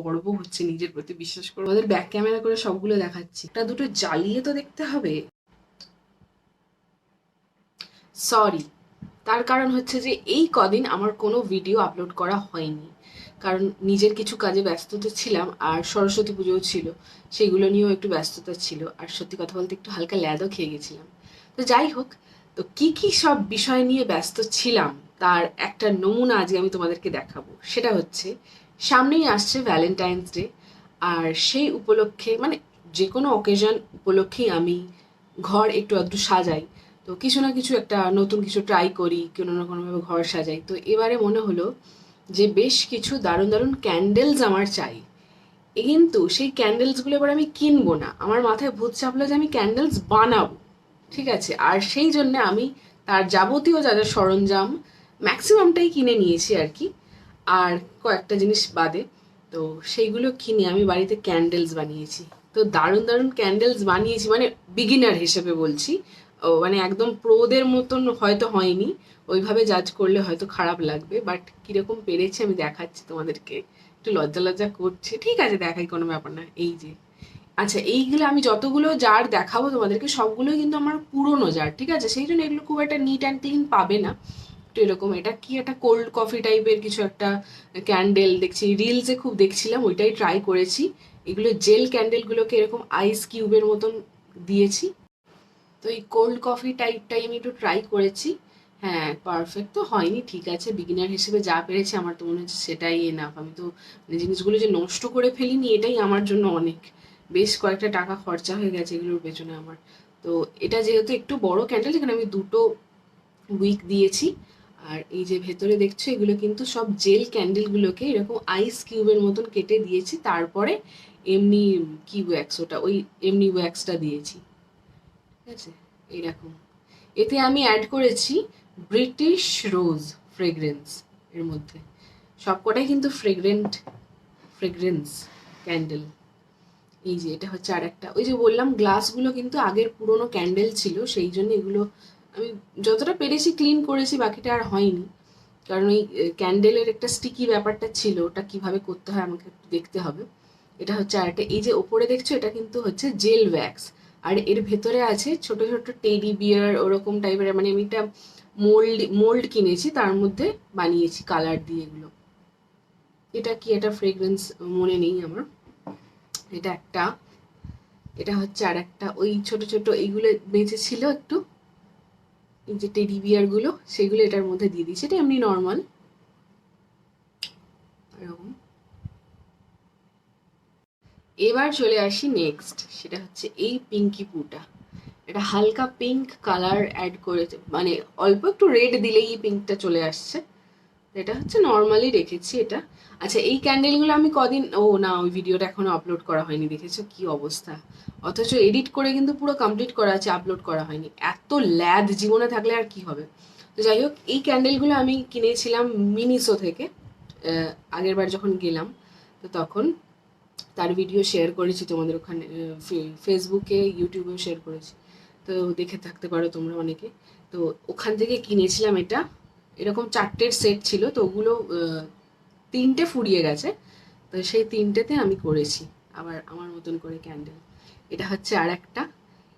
গর্ব হচ্ছে নিজের প্রতি, বিশ্বাস করো আমাদের ব্যাক ক্যামেরা করে সবগুলো দেখাচ্ছি। একটা দুটো জ্বালিয়ে তো দেখতে হবে। সরি তার কারণ হচ্ছে যে এই কদিন আমার কোনো ভিডিও আপলোড করা হয়নি। কারণ নিজের কিছু কাজে ব্যস্ততা ছিলাম আর সরস্বতী পুজোও ছিল। সেগুলো নিয়েও একটু ব্যস্ততা ছিল। আর সত্যি কথা বলতে একটু হালকা ল্যাদও খেয়ে গেছিলাম। তো যাই হোক, তো কি কি সব বিষয় নিয়ে ব্যস্ত ছিলাম, তার একটা নমুনা আজকে আমি তোমাদেরকে দেখাবো। সেটা হচ্ছে সামনেই আসছে ভ্যালেন্টাইন্স ডে আর সেই উপলক্ষে মানে যে কোনো অকেশন উপলক্ষেই আমি ঘর একটু আধটু সাজাই। তো কিছু না কিছু একটা নতুন কিছু ট্রাই করি, কোনো না কোনোভাবে ঘর সাজাই। তো এবারে মনে হলো যে বেশ কিছু দারুণ দারুণ ক্যান্ডেলস আমার চাই। কিন্তু সেই ক্যান্ডেলসগুলো এবার আমি কিনবো না। আমার মাথায় ভূত চাপলো যে আমি ক্যান্ডেলস বানাবো। ঠিক আছে? আর সেই জন্য আমি তার যাবতীয় যা যা সরঞ্জাম ম্যাক্সিমামটাই কিনে নিয়েছি আর কি। আর কয়েকটা জিনিস বাদে, তো সেইগুলো কিনে আমি বাড়িতে ক্যান্ডেলস বানিয়েছি। তো দারুণ দারুণ ক্যান্ডেলস বানিয়েছি মানে বিগিনার হিসেবে বলছি। ও মানে একদম প্রোদের মতন হয়তো হয়নি, ওইভাবে জাজ করলে হয়তো খারাপ লাগবে বাট কীরকম পেরেছি আমি দেখাচ্ছি তোমাদেরকে। একটু লজ্জা লজ্জা করছে, ঠিক আছে দেখাই, কোনো ব্যাপার না, এই যে। আচ্ছা এইগুলো আমি যতগুলো জার দেখাবো তোমাদেরকে, সবগুলোই কিন্তু আমার পুরনো জার ঠিক আছে? সেই জন্য এগুলো খুব একটা নিট অ্যান্ড ক্লিন পাবে না। এরকম, এটা কি একটা কোল্ড কফি টাইপের কিছু একটা ক্যান্ডেল দেখছি রিলসে খুব দেখছিলাম, ওইটাই ট্রাই করেছি। এগুলো জেল ক্যান্ডেলগুলোকে এরকম আইস কিউবের মতন দিয়েছি। তো এই কোল্ড কফি টাইপটাই আমি একটু ট্রাই করেছি। হ্যাঁ পারফেক্ট তো হয়নি, ঠিক আছে বিগিনার হিসেবে যা পেরেছি আমার তো মনে হচ্ছে সেটাই এনাফ আমি তো মানে জিনিসগুলো যে নষ্ট করে ফেলিনি, এটাই আমার জন্য অনেক। বেশ কয়েকটা টাকা খরচা হয়ে গেছে এগুলোর পেছনে আমার। তো এটা যেহেতু একটু বড় ক্যান্ডেল যেখানে আমি দুটো উইক দিয়েছি। আর এই যে ভেতরে দেখছ, এগুলো কিন্তু সব জেল ক্যান্ডেলগুলোকে এরকম আইস কিউবের মতন কেটে দিয়েছি। তারপরে এমনি, কি ওয়্যাক্স ওটা? ওই এমনি ওয়্যাক্সটা দিয়েছি। ঠিক আছে? এইরকম। এতে আমি অ্যাড করেছি ব্রিটিশ রোজ ফ্রেগরেন্স এর মধ্যে। সবকটাই কিন্তু ফ্রেগরেন্ট ফ্রেগরেন্স ক্যান্ডেল এই যে, এটা হচ্ছে আর একটা ওই যে বললাম গ্লাসগুলো কিন্তু আগের পুরনো ক্যান্ডেল ছিল, সেই জন্য এগুলো আমি যতটা পেরেছি ক্লিন করেছি, বাকিটা আর হয়নি। কারণ ওই ক্যান্ডেলের একটা স্টিকি ব্যাপারটা ছিল, ওটা কীভাবে করতে হয় আমাকে একটু দেখতে হবে। এটা হচ্ছে আর একটা, এই যে ওপরে দেখছ, এটা কিন্তু হচ্ছে জেল ওয়্যাক্স আর এর ভেতরে আছে ছোট ছোট টেডি বিয়ার ওরকম টাইপের মানে আমি একটা মোল্ড মোল্ড কিনেছি, তার মধ্যে বানিয়েছি কালার দিয়ে এগুলো। এটা কি এটা ফ্রেগরেন্স মনে নেই আমার। এটা একটা, এটা হচ্ছে আর একটা, ওই ছোট ছোট, এইগুলো বেঁচে ছিল একটু। যে টেডি বিয়ারগুলো সেগুলো এটার মধ্যে দিয়ে দিই। এটা এমনি নর্মাল এবার চলে আসি নেক্সট সেটা হচ্ছে এই পিঙ্কি পুটা এটা হালকা পিঙ্ক কালার অ্যাড করেছে মানে অল্প একটু রেড দিলেই পিঙ্কটা চলে আসছে। এটা হচ্ছে নর্মালি রেখেছি এটা। আচ্ছা এই ক্যান্ডেলগুলো আমি কদিন, ও না, ওই ভিডিওটা এখনও আপলোড করা হয়নি, দেখেছ কি অবস্থা? অথচ এডিট করে কিন্তু পুরো কমপ্লিট করা আছে আপলোড করা হয়নি। এত ল্যাদ, জীবনে থাকলে আর কি হবে? তো যাই হোক, এই ক্যান্ডেলগুলো আমি কিনেছিলাম মিনিসো থেকে আগের বার যখন গেলাম, তো তখন তার ভিডিও শেয়ার করেছি তোমাদের ওখানে ফেসবুকে ইউটিউবেও শেয়ার করেছি। তো দেখে থাকতে পারো তোমরা অনেকে। তো ওখান থেকে কিনেছিলাম এটা এরকম চারটের সেট ছিল, তো ওগুলো তিনটে ফুরিয়ে গেছে। তো সেই তিনটেতে আমি করেছি, আবার আমার মতন করে ক্যান্ডেল এটা হচ্ছে আর একটা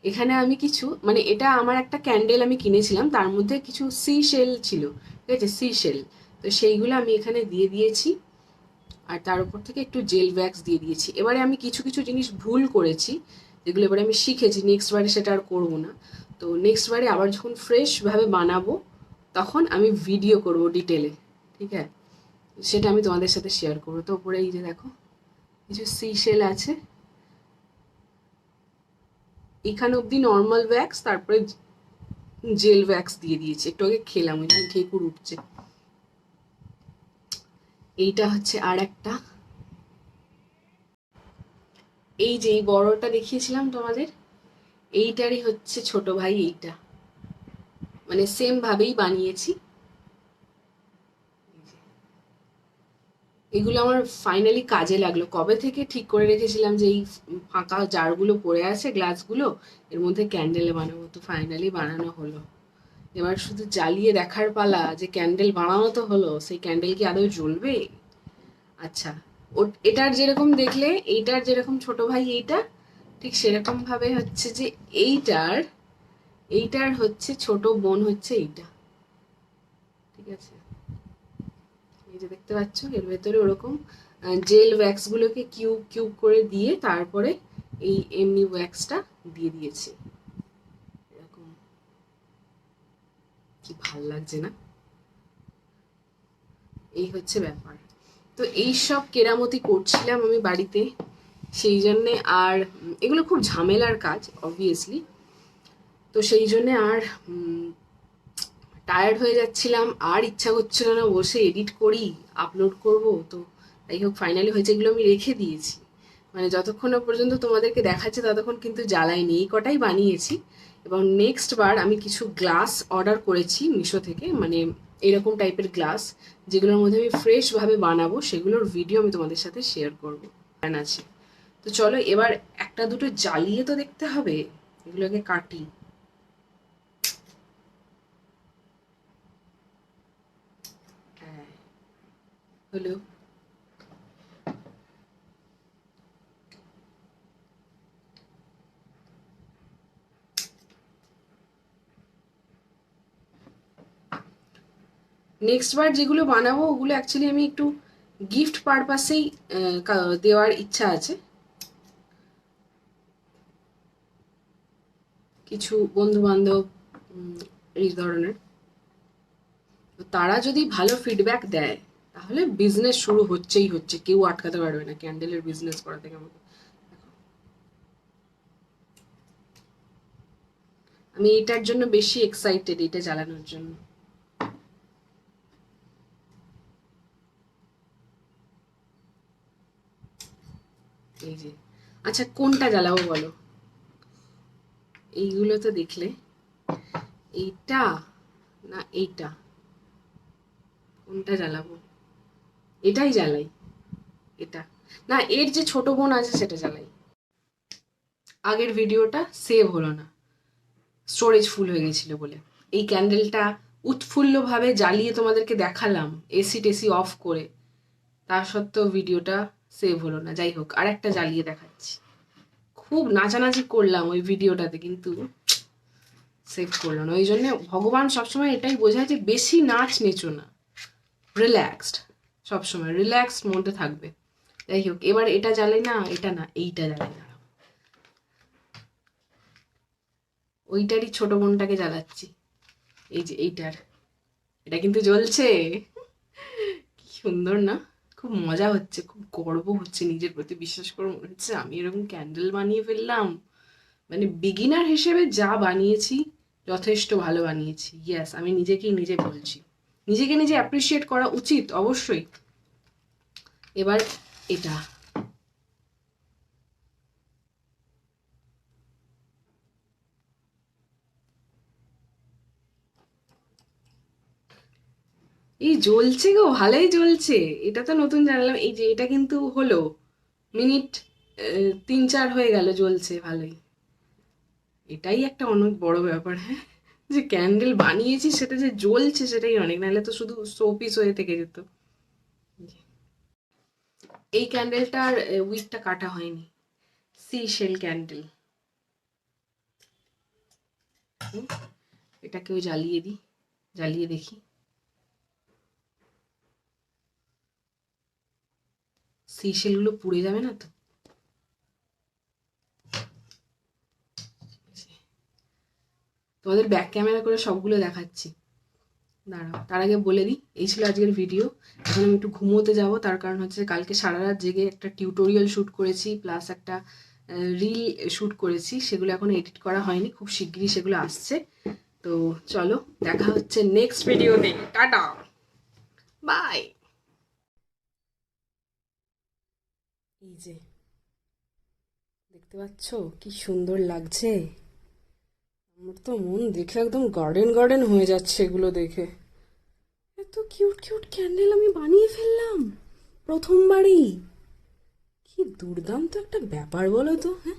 এখানে আমি কিছু মানে এটা আমার একটা ক্যান্ডেল আমি কিনেছিলাম, তার মধ্যে কিছু সি শেল ছিল, ঠিক আছে? সি শেল তো সেইগুলো আমি এখানে দিয়ে দিয়েছি, আর তার উপর থেকে একটু জেল ভ্যাক্স দিয়ে দিয়েছি। এবারে আমি কিছু কিছু জিনিস ভুল করেছি, যেগুলো এবারে আমি শিখেছি নেক্সট বারে সেটা আর করব না। তো নেক্সট বারে আবার যখন ফ্রেশভাবে বানাবো তখন আমি ভিডিও করব ডিটেলে ঠিক আছে? সেটা আমি তোমাদের সাথে শেয়ার করব। তো উপরে এই যে দেখো কিছু সি শেল আছে। এখানে অবধি নর্মাল ভ্যাক্স তারপরে জেল ভ্যাক্স দিয়ে দিয়েছে। একটু আগে খেলাম, ওই ঠেকুর উঠছে এইটা হচ্ছে আর একটা এই যে এই বড়টা দেখিয়েছিলাম তোমাদের, এইটারই হচ্ছে ছোট ভাই এইটা। মানে সেম ভাবেই বানিয়েছি। এগুলো আমার ফাইনালি কাজে লাগল। কবে থেকে ঠিক করে রেখেছিলাম যে এই ফাঁকা জারগুলো পড়ে আছে গ্লাসগুলো এর মধ্যে ক্যান্ডেলে বানাবো? তো ফাইনালি বানানো হলো। এবার শুধু জ্বালিয়ে দেখার পালা যে ক্যান্ডেল বানানো তো হলো, সেই ক্যান্ডেল কি আদৌ জ্বলবে? আচ্ছা ও- এটার যেরকম দেখলে, এইটার যেরকম ছোট ভাই এইটা, ঠিক সেরকম ভাবে হচ্ছে যে এইটার এইটার হচ্ছে ছোট বোন হচ্ছে এইটা। ঠিক আছে? এই যে দেখতে পাচ্ছ, এর ভেতরে ওরকম জেল ওয়্যাক্স গুলোকে কিউব কিউব করে দিয়ে তারপরে এই এমনি ওয়্যাক্সটা দিয়ে দিয়েছে। এরকম। কি ভালো লাগছে না? এই হচ্ছে ব্যাপার। তো এই সব কেরামতি করছিলাম আমি বাড়িতে, সেই জন্যে আর এগুলো খুব ঝামেলার কাজ অবভিয়াসলি তো সেই জন্যে আর টায়ার্ড হয়ে যাচ্ছিলাম। আর ইচ্ছা করছিল না, বসে এডিট করি আপলোড করব। তো যাই হোক ফাইনালি হয়েছে এগুলো আমি রেখে দিয়েছি। মানে যতক্ষণ না পর্যন্ত তোমাদেরকে দেখাচ্ছে, ততক্ষণ কিন্তু জ্বালাইনি এই কটাই বানিয়েছি। এবং নেক্সট বার আমি কিছু গ্লাস অর্ডার করেছি মিশো থেকে। মানে এরকম টাইপের গ্লাস যেগুলোর মধ্যে আমি ফ্রেশভাবে বানাবো, সেগুলোর ভিডিও আমি তোমাদের সাথে শেয়ার করব। আছে তো চলো, এবার একটা দুটো জ্বালিয়ে তো দেখতে হবে। এগুলোকে কাটি। হলো। নেক্সট বার যেগুলো বানাবো, ওগুলো অ্যাকচুয়ালি আমি একটু গিফট পারপাসেই দেওয়ার ইচ্ছা আছে। কিছু বন্ধু বান্ধব এই ধরনের। তারা যদি ভালো ফিডব্যাক দেয় তাহলে বিজনেস শুরু হচ্ছেই হচ্ছে। কেউ আটকাতে পারবে না। ক্যান্ডেলের বিজনেস করা থেকে আমাকে। আমি এটার জন্য বেশি এক্সাইটেড এটা চালানোর জন্য। এই যে। আচ্ছা কোনটা জ্বালাবো বলো? এইগুলো তো দেখলে। এইটা না এইটা? কোনটা জ্বালাবো? এটাই জ্বালাই। এটা। না, এর যে ছোট বোন আছে সেটা জ্বালাই। আগের ভিডিওটা সেভ হলো না। স্টোরেজ ফুল হয়ে গেছিল বলে। এই ক্যান্ডেলটা উৎফুল্লভাবে জ্বালিয়ে তোমাদেরকে দেখালাম এসি টেসি অফ করে। তা সত্ত্বেও ভিডিওটা সেভ হলো না। যাই হোক আর একটা জ্বালিয়ে দেখাচ্ছি। খুব নাচানাচি করলাম ওই ভিডিওটাতে, কিন্তু সেভ করল না। ওই জন্য ভগবান সবসময় এটাই বোঝায় যে বেশি নাচ নেচো না। রিল্যাক্সড সবসময় রিল্যাক্স মোডে থাকবে। যাই হোক, এবার এটা জ্বালে না, এটা না, এইটা জ্বালাই না। ওইটারই ছোট বোনটাকে জ্বালাচ্ছি। এই যে এইটার। এটা কিন্তু জ্বলছে। কি সুন্দর না? খুব মজা হচ্ছে, খুব গর্ব হচ্ছে নিজের প্রতি। বিশ্বাস করে, মনে হচ্ছে আমি এরকম ক্যান্ডেল বানিয়ে ফেললাম। মানে বিগিনার হিসেবে যা বানিয়েছি, যথেষ্ট ভালো বানিয়েছি। ইয়াস আমি নিজেকেই নিজে বলছি। নিজেকে নিজে অ্যাপ্রিসিয়েট করা উচিত, অবশ্যই। এবার এটা। এই জ্বলছে গো, ভালোই জ্বলছে। এটা তো নতুন জানলাম। এই যে এটা কিন্তু হলো, মিনিট তিন চার হয়ে গেল জ্বলছে, ভালোই। এটাই একটা অনেক বড় ব্যাপার হ্যাঁ? যে ক্যান্ডেল বানিয়েছি সেটা যে জ্বলছে সেটাই অনেক, নাহলে তো শুধু শোপিস হয়ে থেকে যেত। এই ক্যান্ডেলটার উইকটা কাটা হয়নি। সি শেল ক্যান্ডেল এটাকেও জ্বালিয়ে দিই, জ্বালিয়ে দেখি। সি সিশেলগুলো পুড়ে যাবে না তো? তোমাদের ব্যাক ক্যামেরা করে সবগুলো দেখাচ্ছি। দাঁড়াও, তার আগে বলে দিই, এই ছিল আজকের ভিডিও এখন আমি একটু ঘুমোতে যাব, তার কারণ হচ্ছে কালকে সারা রাত জেগে একটা টিউটোরিয়াল শ্যুট করেছি প্লাস একটা রিল শ্যুট করেছি, সেগুলো এখন এডিট করা হয়নি, খুব শিগগিরই সেগুলো আসছে। তো চলো, দেখা হচ্ছে নেক্সট ভিডিওতে টাটা! বাই এই যে, দেখতে পাচ্ছ? কি সুন্দর লাগছে? আমার তো মন দেখে একদম গার্ডেন গার্ডেন হয়ে যাচ্ছে এগুলো দেখে। এত কিউট কিউট ক্যান্ডেল আমি বানিয়ে ফেললাম। প্রথমবারই। কি দুর্দান্ত একটা ব্যাপার বলো তো হ্যাঁ?